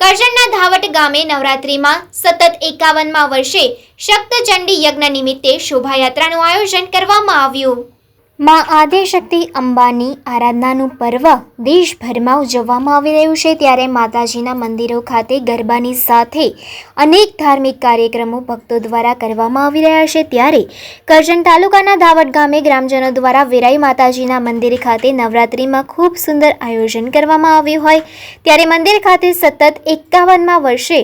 કરજણના ધાવટ ગામે નવરાત્રિમાં સતત એકાવનમાં વર્ષે શક્તચંડી યજ્ઞ નિમિત્તે શોભાયાત્રાનું આયોજન કરવામાં આવ્યું. માં આદ્યશક્તિ અંબાની આરાધનાનું પર્વ દેશભરમાં ઉજવવામાં આવી રહ્યું છે. ત્યારે માતાજીના મંદિરો ખાતે ગરબાની સાથે અનેક ધાર્મિક કાર્યક્રમો ભક્તો દ્વારા કરવામાં આવી રહ્યા છે. ત્યારે કરજણ તાલુકાના ધાવટ ગામે ગ્રામજનો દ્વારા વિરાઈ માતાજીના મંદિર ખાતે નવરાત્રિમાં ખૂબ સુંદર આયોજન કરવામાં આવ્યું હોય. ત્યારે મંદિર ખાતે સતત એકાવનમાં વર્ષે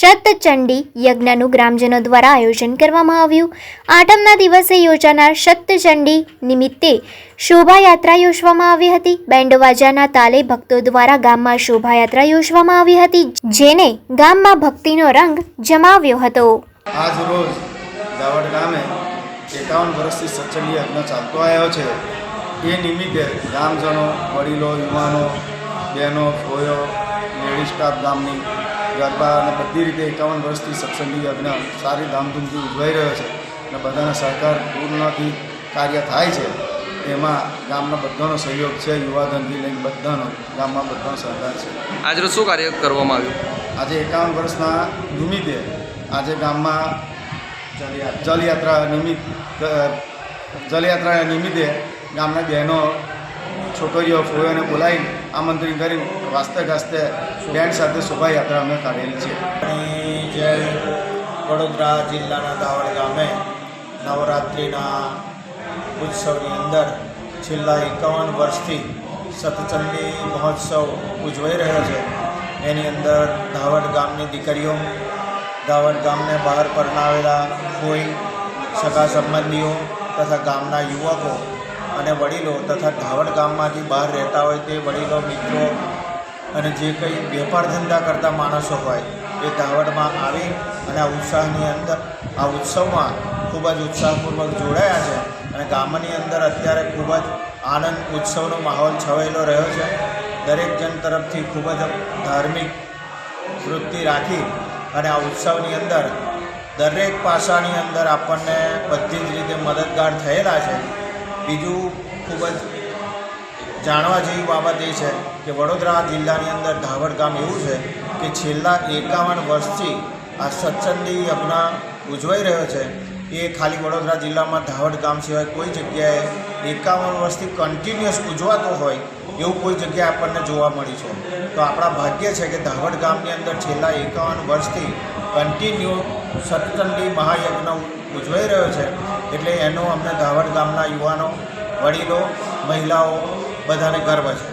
શતચંડી યજ્ઞનું ગ્રામજનો દ્વારા આયોજન કરવામાં આવ્યું. આઠમના દિવસે યોજાનાર શતચંડી નિમિત્તે શોભાયાત્રા યોજવામાં આવી હતી. બેન્ડ વાજાના તાલે ભક્તો દ્વારા ગામમાં શોભાયાત્રા યોજવામાં આવી હતી, જેને ગામમાં ભક્તિનો રંગ જમાવ્યો હતો. આજ રોજ દાવડ ગામે એકાવન વર્ષથી સચંડી યજ્ઞ ચાલતો આવ્યો છે. એ નિમિત્તે ગામજનો, વડીલો, યુવાનો, બહેનો ફોયો લેડી સ્ટાફ ગામની ગરબા અને બધી રીતે એકાવન વર્ષથી સત્સંગી યજ્ઞ સારી ધામધૂમથી ઉજવાઈ રહ્યો છે અને બધાના સહકાર પૂર્ણથી કાર્ય થાય છે. એમાં ગામના બધાનો સહયોગ છે યુવાધનથી લઈને બધાનો ગામમાં બધાનો સહકાર છે. આજરોજ શું કાર્ય કરવામાં આવ્યું? આજે એકાવન વર્ષના નિમિત્તે આજે ગામમાં જલયાત્રા નિમિત્ત જલયાત્રા નિમિત્તે ગામના બહેનો છોકરીઓ ફોયોને બોલાવી આમંત્રિત કરી વાસ્તે ગાસ્તે બેન્ડ સાથે શોભાયાત્રા અમે કાઢેલી છે. જય વડોદરા જિલ્લાના દાવડ ગામે નવરાત્રિના ઉત્સવની અંદર છેલ્લા એકાવન વર્ષથી સતચંડી મહોત્સવ ઉજવાઈ રહ્યો છે. એની અંદર ધાવડ ગામની દીકરીઓ, ધાવડ ગામને બહાર પરણાવેલા કોઈ સગા સંબંધીઓ તથા ગામના યુવકો અને વડીલો તથા ધાવડ ગામમાંથી બહાર રહેતા હોય તે વડીલો, મિત્રો અને જે કંઈ વેપાર ધંધા કરતા માણસો હોય એ ધાવડમાં આવી અને આ ઉત્સાહની અંદર, આ ઉત્સવમાં ખૂબ જ ઉત્સાહપૂર્વક જોડાયા છે અને ગામની અંદર અત્યારે ખૂબ જ આનંદ ઉત્સવનો માહોલ છવાયેલો રહ્યો છે. દરેક જણ તરફથી ખૂબ જ ધાર્મિક વૃત્તિ રાખી અને આ ઉત્સવની અંદર દરેક પાસાની અંદર આપણને બધી જ રીતે મદદગાર થયેલા છે. બીજું ખૂબ જ જાણવા જેવી બાબત એ છે કે વડોદરા જિલ્લાની અંદર ધાવડ ગામ એવું છે કે છેલ્લા એકાવન વર્ષથી આ સત્સંગી યજ્ઞ ઉજવાઈ રહ્યો છે. એ ખાલી વડોદરા જિલ્લામાં ધાવડ ગામ સિવાય કોઈ જગ્યાએ એકાવન વર્ષથી કન્ટિન્યુઅસ ઉજવાતો હોય એવું કોઈ જગ્યાએ આપણને જોવા મળી છે. તો આપણા ભાગ્ય છે કે ધાવડ ગામની અંદર છેલ્લા એકાવન વર્ષથી કન્ટિન્યુ સત્સંગી મહાયજ્ઞ ઉજવાઈ રહ્યો છે. એટલે એનો અમને ધાવડ ગામના યુવાનો, વડીલો, મહિલાઓ બધાને ગર્વ છે.